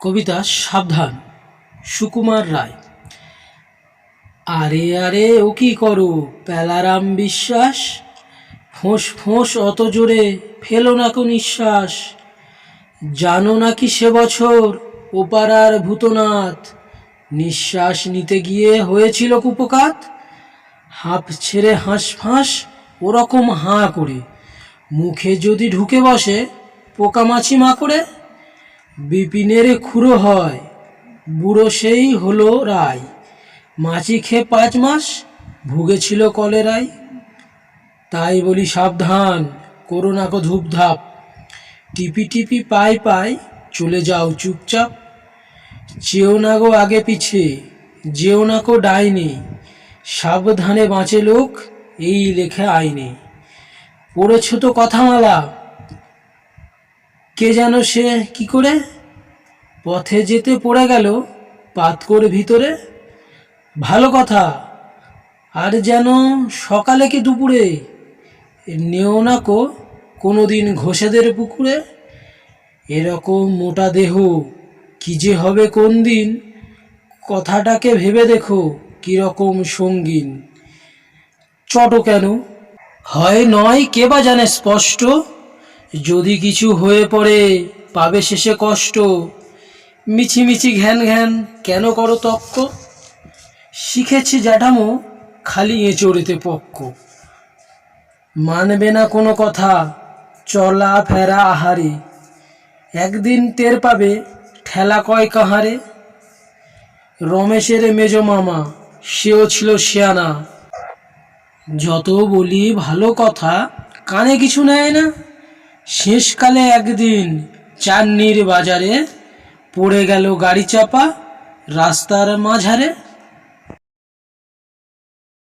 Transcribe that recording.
কবিতা সাবধান, সুকুমার রায়। আরে আরে, ও কি করো? প্যালারাম বিশ্বাস? ফোঁস ফোঁস অত জোরে ফেলো না কো নিঃশ্বাস। জানো নাকি সে বছর ওপারার ভূতনাথ? নিঃশ্বাস নিতে গিয়ে হয়েছিল কুপকাত? হাঁপ ছেড়ে হাঁস ফাঁস ওরকম হাঁ করে। মুখে যদি ঢুকে বসে পোকামাছি মাকড়ে বিপিনের খুঁড়ো হয়, বুড়ো সেই হলো রায়। মাছি খেয়ে পাঁচ মাস, ভুগেছিল কলেরায়। তাই বলি সাবধান, করো না কো ধূপধাপ। টিপি টিপি পাই পাই চলে যাও চুপচাপ। চেও না গো আগে পিছে, যেও না কো ডাইনি। সাবধানে বাঁচে লোক, এই লেখে আইনে। পড়েছ তো কথামালা কে যেন সে কি করে? পথে যেতে পড়ে গেল পাত করে ভিতরে। ভালো কথা, আর যেন সকালে কি দুপুরে? নেও না কো কোনো দিন ঘোষেদের পুকুরে। এরকম মোটা দেহ কি যে হবে কোন দিন? কথাটাকে ভেবে দেখো কীরকম সঙ্গীন। চট কেন? হয় নয় কে বা জানে স্পষ্ট। যদি কিছু হয়ে পড়ে, পাবে শেষে কষ্ট। মিছি মিছি ঘ্যান ঘ্যান কেন করো তক্ক? শিখেছি জ্যাঠামো, খালি এঁচড়েতে পক্ক। মানবে না কোনো কথা, চলা ফেরা আহারে। একদিন টের পাবে, ঠেলা কয় কাহারে? রমেশের মেজ মামা, সেও ছিল শিয়ানা। যত বলি ভালো কথা, কানে কিছু নেয় না। শেষকালে একদিন চান্নির বাজারে পড়ে গেল গাড়ি চাপা রাস্তার মাঝারে।